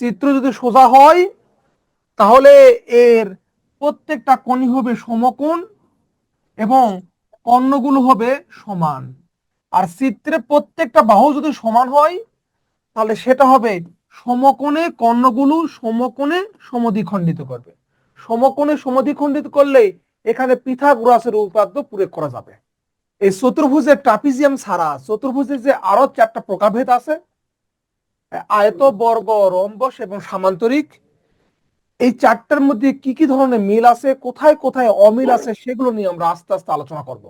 চিত্র যদি সোজা হয়, তাহলে এর প্রত্যেকটা কোণই হবে সমকোণ এবং কর্ণগুলো হবে সমান। আর চিত্রে প্রত্যেকটা বাহু যদি সমান হয়, তাহলে সেটা হবে সমকোণে কর্ণগুলো সমকোণে সমদ্বিখণ্ডিত করবে। সমকোণে সমদ্বিখণ্ডিত করলে এখানে পিথাগোরাসের উপাদ্য প্রয়োগ করা যাবে। এই চতুর্ভুজের ট্রাপিজিয়াম ছাড়া চতুর্ভুজের যে আরও চারটা প্রকারভেদ আছে আয়ত, বর্গ, রম্বস এবং সামান্তরিক। এই চারটার মধ্যে কি কি ধরনের মিল আছে, কোথায় কোথায় অমিল আছে, সেগুলো নিয়ে আমরা আস্তে আস্তে আলোচনা করব।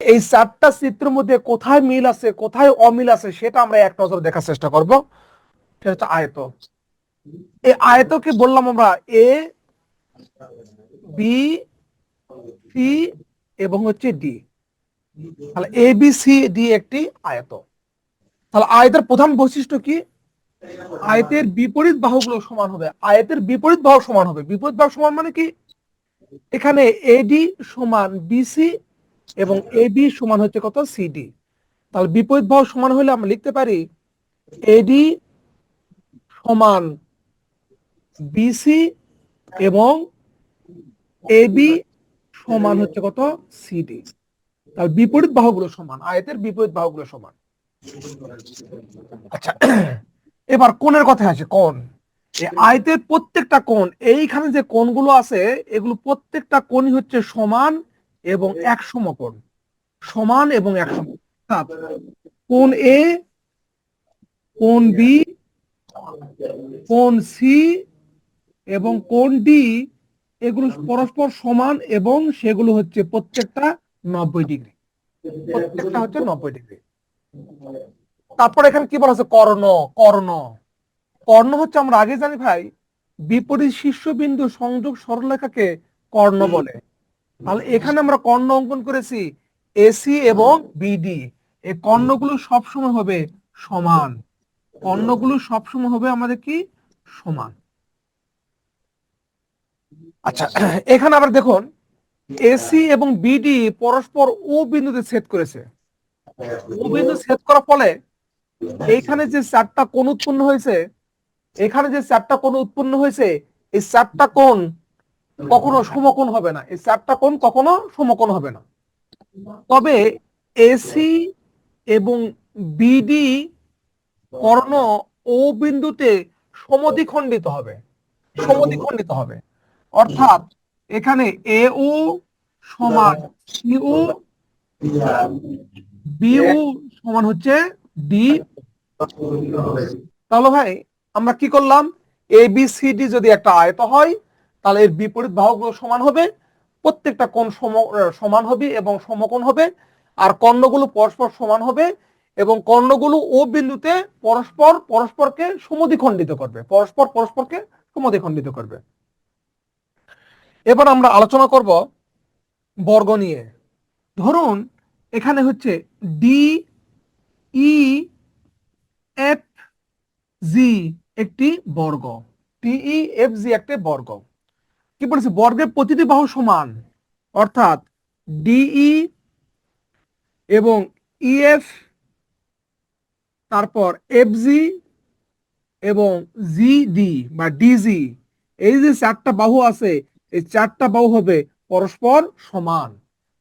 এই চারটা চিত্রের মধ্যে কোথায় মিল আছে, কোথায় অমিল আছে, সেটা আমরা এক নজর দেখার চেষ্টা করব। সেটা আয়ত। এই আয়তকে বললাম আমরা এ, বি, সি এবং হচ্ছে ডি। তাহলে এ, বি, সি, ডি একটি আয়ত। তাহলে আয়তের প্রধান বৈশিষ্ট্য কি? আয়তের বিপরীত বাহুগুলো সমান হবে। আয়তের বিপরীত বাহু সমান হবে। বিপরীত বাহু সমান মানে কি? এখানে এডি সমান বিসি এবং এবি সমান হচ্ছে কত? সিডি তাহলে বিপরীত বাহু সমান হলে আমরা লিখতে পারি এডি সমান বিসি এবং এবি সমান হচ্ছে কত? সিডি তাহলে বিপরীত বাহুগুলো সমান। আয়তের বিপরীত বাহুগুলো সমান। আচ্ছা এবার কোণের কথা আছে এই আয়তের প্রত্যেকটা কোণ, এইখানে যে কোণগুলো আছে, এগুলো প্রত্যেকটা কোণই হচ্ছে সমান এবং এক সমকোণ। সমান এবং এক সম অর্থাৎ কোণ এ কোণ বি কোণ সি এবং কোণ ডি এগুলো পরস্পর সমান এবং সেগুলো হচ্ছে প্রত্যেকটা নব্বই ডিগ্রি। প্রত্যেকটা হচ্ছে নব্বই ডিগ্রি। তারপর এখানে কি বলা হচ্ছে কর্ণ কর্ণ। কর্ণ হচ্ছে আমরা আগে জানি ভাই বিপরীত শীর্ষবিন্দু সংযোগ সরলরেখাকে কর্ণ বলে। তাহলে এখানে আমরা কর্ণ অঙ্কন করেছি এসি এবং বিডি এই কর্ণগুলো সবসময় হবে সমান। কর্ণগুলো সবসময় হবে আমাদের কি? সমান। আচ্ছা এখানে আবার দেখুন এসি এবং বিডি পরস্পর ও বিন্দুতে ছেদ করেছে। বিন্দু ছেদ করার ফলে এইখানে যে চারটা কোণ উৎপন্ন হয়েছে, এখানে যে চারটা কোণ উৎপন্ন হয়েছে, এই চারটা কোণ কখনো সমকোণ হবে না। এই চারটা কোণ কখনো সমকোণ হবে না। তবে এসি এবং বিডি কর্ণ ও বিন্দুতে সমদ্বিখণ্ডিত হবে। সমদ্বিখণ্ডিত হবে। অর্থাৎ এখানে এ ও সমান সিউ বিউ সমান হচ্ছে ডি। তাহলে ভাই, আমরা কি করলাম? এ, বি, সি, ডি যদি একটা আয়ত হয়, তাহলে এর বিপরীত বাহুগুলো সমান হবে, প্রত্যেকটা কোণ সম- সমান হবে এবং সমকোণ হবে, আর কর্ণগুলো পরস্পর সমান হবে এবং কর্ণগুলো ও বিন্দুতে পরস্পর, পরস্পরকে সমদ্বিখণ্ডিত করবে, পরস্পর, পরস্পরকে সমদ্বিখণ্ডিত করবে। এবার আমরা আলোচনা করব বর্গ নিয়ে। ধরুন এখানে হচ্ছে ডি ই এফ জি একটি বর্গ। টিই এফ জি একটি বর্গ। কি বলেছে? বর্গের প্রতিটি বাহু সমান। অর্থাৎ ডিই এবং ইএফ তারপর এফ জি এবং জিডি বা ডিজি এই যে চারটা বাহু আছে, এই চারটা বাহু হবে পরস্পর সমান।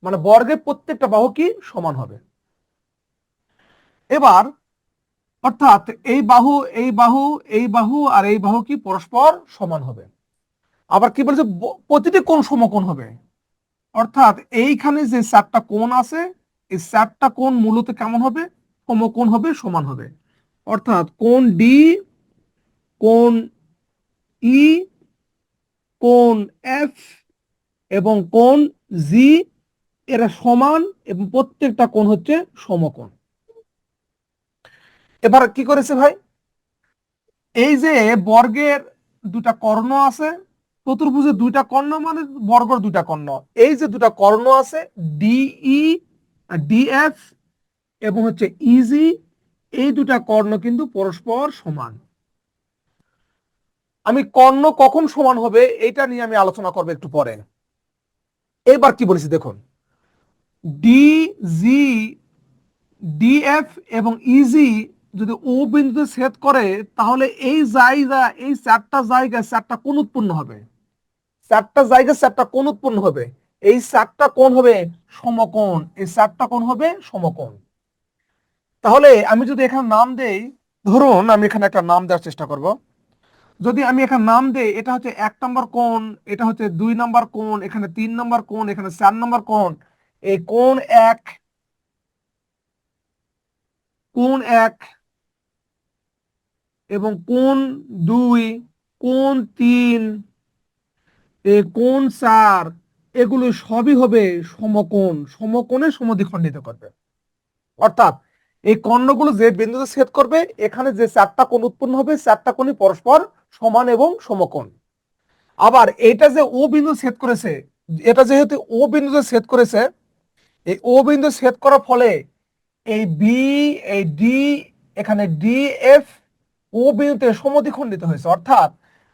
মানে বর্গের প্রত্যেকটা বাহু কি সমান হবে। এবার অর্থাৎ এই বাহু এই বাহু এই বাহু আর এই বাহু কি পরস্পর সমান হবে। আবার কি বলছে? প্রতিটি কোণ সমকোণ হবে। অর্থাৎ এইখানে যে চারটা কোণ আছে, এই চারটা কোণ মূলত কেমন হবে? সমকোণ হবে, সমান হবে। অর্থাৎ কোণ ডি কোণ ই কোণ এফ এবং কোণ জি এরা সমান এবং প্রত্যেকটা কোণ হচ্ছে সমকোণ। এবার কি করেছে ভাই? এই যে বর্গের দুটা কর্ণ আছে, চতুর্ভুজের দুইটা কর্ণ মানে বর্গের দুইটা কর্ণ। এই যে দুটা কর্ণ আছে ডিই ডিএফ এবং হচ্ছে ইজি এই দুটা কর্ণ কিন্তু পরস্পর সমান। আমি কর্ণ কখন সমান হবে এটা নিয়ে আমি আলোচনা করব একটু পরে। এবার কি বলেছি দেখুন। ডি জি ডিএফ এবং ইজি যদি ও বিন্দুতে ছেদ করে, তাহলে এই জায়গা, এই চারটা জায়গায় চারটা কোণ উৎপন্ন হবে। চারটা জায়গায় চারটা কোণ উৎপন্ন হবে। এই চারটা কোণ হবে সমকোণ। এই চারটা কোণ হবে সমকোণ। তাহলে আমি যদি এখানে নাম দেই, ধরুন আমি এখানে একটা নাম দেওয়ার চেষ্টা করব। যদি আমি এখানে নাম দেই, এটা হচ্ছে এক নম্বর কোণ, এটা হচ্ছে দুই নম্বর কোণ, এখানে তিন নম্বর কোণ, এখানে চার নম্বর কোণ এই কোণ এক? কোণ এক? এবং কোণ দুই? কোণ তিন? এ কোণ চার? এগুলো সবই হবে সমকোণ। সমকোণে সমদ্বিখণ্ডিত করবে। অর্থাৎ এই কর্ণগুলো যে বিন্দুতে ছেদ করবে, এখানে যে চারটা কোণ উৎপন্ন হবে, চারটা কোণই পরস্পর সমান এবং সমকোণ। আবার এটা যে ও বিন্দু ছেদ করেছে, এটা যেহেতু ও বিন্দুতে ছেদ করেছে এই ও বিন্দু ছেদ করার ফলে এই বি এই ডি এখানে ডি এফ ও বিন্দুতে সমদ্বিখণ্ডিত হয়েছে। অর্থাৎ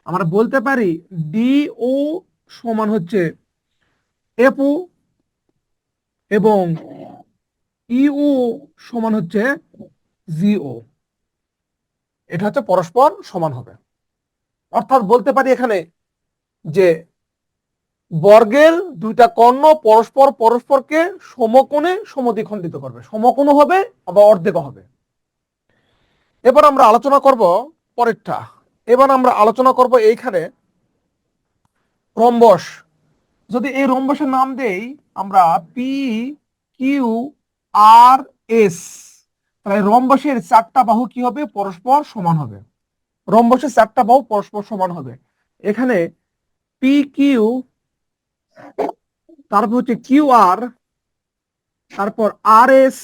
আমরা বলতে পারি ডি ও সমান হচ্ছে এফ ও এবং ইউ সমান হচ্ছে জিও এটা হচ্ছে পরস্পর সমান হবে। অর্থাৎ বলতে পারি এখানে যে বর্গের দুইটা কর্ণ পরস্পর পরস্পরকে সমকোণে সমদ্বিখণ্ডিত করবে। সমকোণ হবে আবার অর্ধেক হবে। এবার আমরা আলোচনা করব পরেরটা। এবার আমরা আলোচনা করব এইখানে রম্বস। যদি এই রম্বসের নাম দেই, আমরা পি কিউ আর এস তাহলে রম্বসের চারটা বাহু কি হবে? পরস্পর সমান হবে। রম্বসের চারটা বাহু পরস্পর সমান হবে। এখানে পি কিউ তারপর হচ্ছে কিউ আর, তারপর আর এস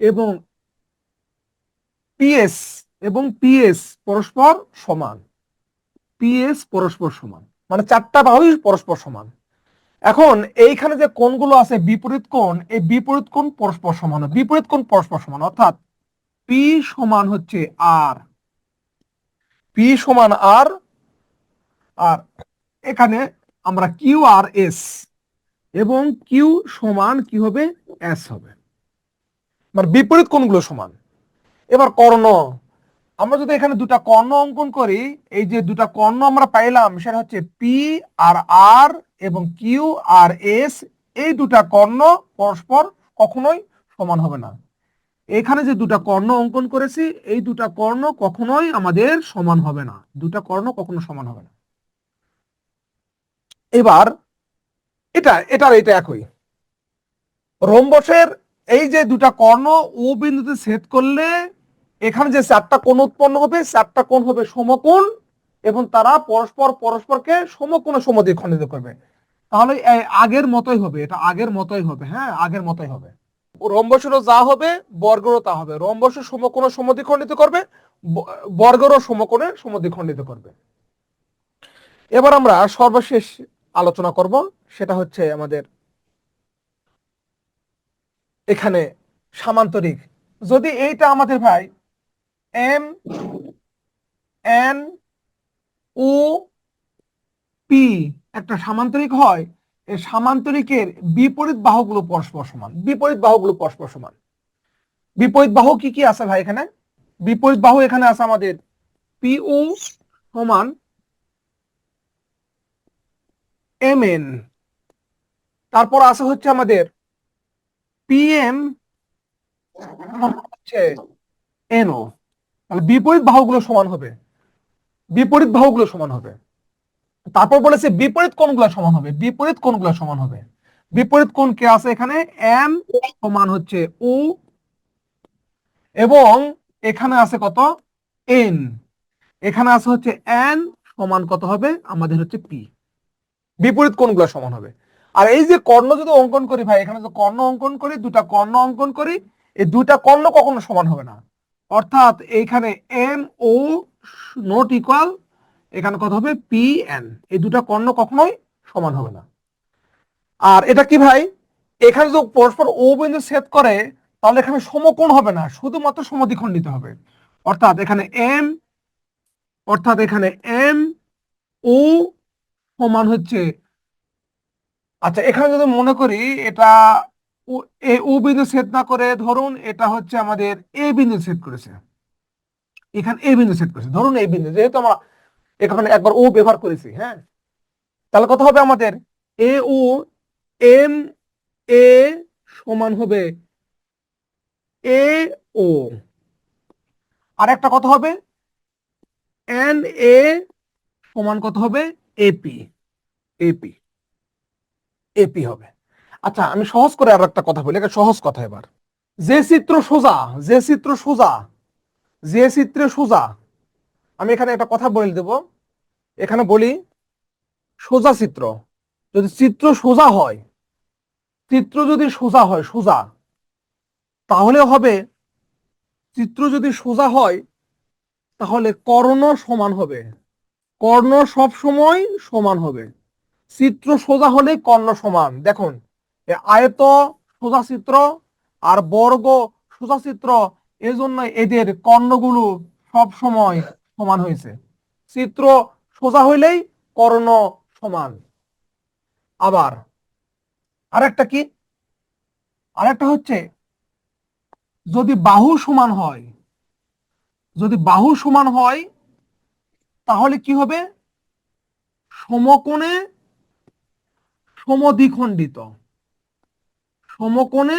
এবং পিএস এবং পিএস পরস্পর সমান। পিএস পরস্পর সমান। মানে চারটা বাহুই পরস্পর সমান। এখন এইখানে যে কোণগুলো আছে, বিপরীত কোণ, এই বিপরীত কোণ পরস্পর সমান। বিপরীত কোণ পরস্পর সমান। অর্থাৎ পি সমান হচ্ছে আর। পি সমান আর আর এখানে আমরা কিউ আর এস এবং কিউ সমান কি হবে? এস হবে। মানে বিপরীত কোনগুলো সমান। এবার কর্ণ। আমরা যদি এখানে দুটা কর্ণ অঙ্কন করি, এই যে দুটা কর্ণ আমরা পাইলাম, সেটা হচ্ছে পি আর আর এবং কিউ আর এস, এই দুটা কর্ণ পরস্পর কখনোই সমান হবে না। এখানে যে দুটা কর্ণ অঙ্কন করেছি, এই দুটা কর্ণ কখনোই আমাদের সমান হবে না। দুটা কর্ণ কখনো সমান হবে না। এবার এটা, এটার এটা একই। রম্বসের এই যে দুটা কর্ণ, ও বিন্দুতে ছেদ করলে এখানে যে চারটা কোণ উৎপন্ন হবে, চারটা কোণ হবে সমকোণ এবং তারা পরস্পর পরস্পরকে সমকোণে সমদ্বি খণ্ডিত করবে। তাহলে আগের মতোই হবে, এটা আগের মতোই হবে হ্যাঁ আগের মতোই হবে। রম্বসেরও যা হবে, বর্গরও তা হবে। রম্বসের সমকোণ সমদ্বি খণ্ডিত করবে বর্গরও সমকোণে সমদ্বি খণ্ডিত করবে। এবার আমরা সর্বশেষ আলোচনা করব। সেটা হচ্ছে আমাদের এখানে সামান্তরিক। যদি এইটা আমাদের ভাই এম, এন, ও, পি একটা সামান্তরিক হয় এই সামান্তরিকের বিপরীত বাহুগুলো পরস্পর সমান। বিপরীত বাহুগুলো পরস্পর সমান। বিপরীত বাহু কি কি আছে ভাই এখানে? বিপরীত বাহু এখানে আছে আমাদের পি ও সমান এম এন তারপর আছে হচ্ছে আমাদের পিএম হচ্ছে এনও তাহলে বিপরীত বাহুগুলো সমান হবে। বিপরীত বাহুগুলো সমান হবে। তারপর বলেছে বিপরীত কোণগুলো সমান হবে। বিপরীত কোণগুলো সমান হবে। বিপরীত কোণ কে আছে এখানে? এম সমান হচ্ছে ও এবং এখানে আছে কত? এন এখানে আছে হচ্ছে এন সমান কত হবে? আমাদের হচ্ছে পি বিপরীত কোণগুলো সমান হবে। আর এই যে কর্ণ যদি অঙ্কন করি ভাই, এখানে যে কর্ণ অঙ্কন করি, দুটা কর্ণ অঙ্কন করি, এই দুটা কর্ণ কখনো সমান হবে না। অর্থাৎ এইখানে এম ও নট ইকুয়াল এখানে কত হবে? পি এন এই দুটা কর্ণ কখনোই সমান হবে না। আর এটা কি ভাই? এখানে যদি পরস্পর ও বিন্দু ছেদ করে, তাহলে এখানে সমকোণ হবে না, শুধুমাত্র সমদ্বিখণ্ডিত হবে। অর্থাৎ এখানে এম অর্থাৎ এখানে এম ও সমান হচ্ছে। আচ্ছা এখানে যদি মনে করি, এটা ও এ বিন্দু ছেদ না করে ধরুন এটা হচ্ছে আমাদের এ বিন্দু ছেদ করেছে। এখানে এ বিন্দু ছেদ করেছে। ধরুন এই বিন্দু, যেহেতু আমরা এখানে একবার ও ব্যবহার করেছি হ্যাঁ? তাহলে কত হবে আমাদের? এ ও এম এ সমান হবে এ, ও। আর একটা কত হবে? এন, এ সমান কত হবে? এপি এপি এপি হবে। আচ্ছা আমি সহজ করে আর একটা কথা বলি একটা সহজ কথা এবার। যে চিত্র সোজা, যে চিত্র সোজা, যে চিত্রে সোজা, আমি এখানে একটা কথা বলে দেব। এখানে বলি, সোজা চিত্র, যদি চিত্র সোজা হয়, চিত্র যদি সোজা হয়, সোজা তাহলে হবে, চিত্র যদি সোজা হয়, তাহলে কর্ণ সমান হবে। কর্ণ সব সময় সমান হবে। চিত্র সোজা হলেই কর্ণ সমান। দেখুন আয়ত সোজা চিত্র আর বর্গ সোজা চিত্র এজন্য এদের কর্ণগুলো সব সময় সমান হয়েছে। চিত্র সোজা হইলেই কর্ণ সমান। আবার আরেকটা কি? আরেকটা হচ্ছে, যদি বাহু সমান হয়, যদি বাহু সমান হয় তাহলে কি হবে? সমকোণে সমদ্বিখণ্ডিত। সমকোণে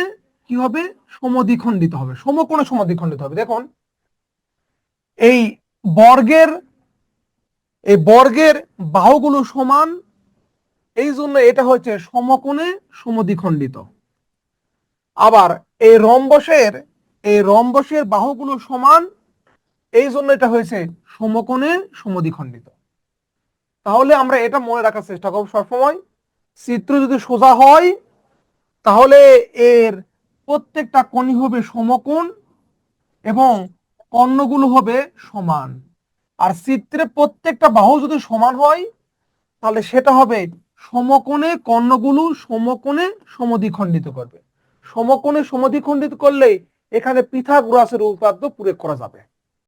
কি হবে? সমদ্বিখণ্ডিত হবে। সমকোণে সমদ্বিখণ্ডিত হবে। দেখুন, এই বর্গের এই বর্গের বাহুগুলো সমান, এই জন্য এটা হচ্ছে সমকোণে সমদ্বিখণ্ডিত। আবার এই রম্বসের এই রম্বসের বাহুগুলো সমান এই জন্য এটা হয়েছে সমকোণে সমদ্বিখণ্ডিত। তাহলে আমরা এটা মনে রাখার চেষ্টা করব সবসময়। চিত্র যদি সোজা হয়, তাহলে এর প্রত্যেকটা কোণই হবে সমকোণ এবং কর্ণগুলো হবে সমান। আর চিত্রে প্রত্যেকটা বাহু যদি সমান হয়, তাহলে সেটা হবে সমকোণে কর্ণগুলো সমকোণে সমদ্বিখণ্ডিত করবে। সমকোণে সমদ্বিখণ্ডিত করলে এখানে পিথাগোরাসের উপপাদ্য প্রয়োগ করা যাবে।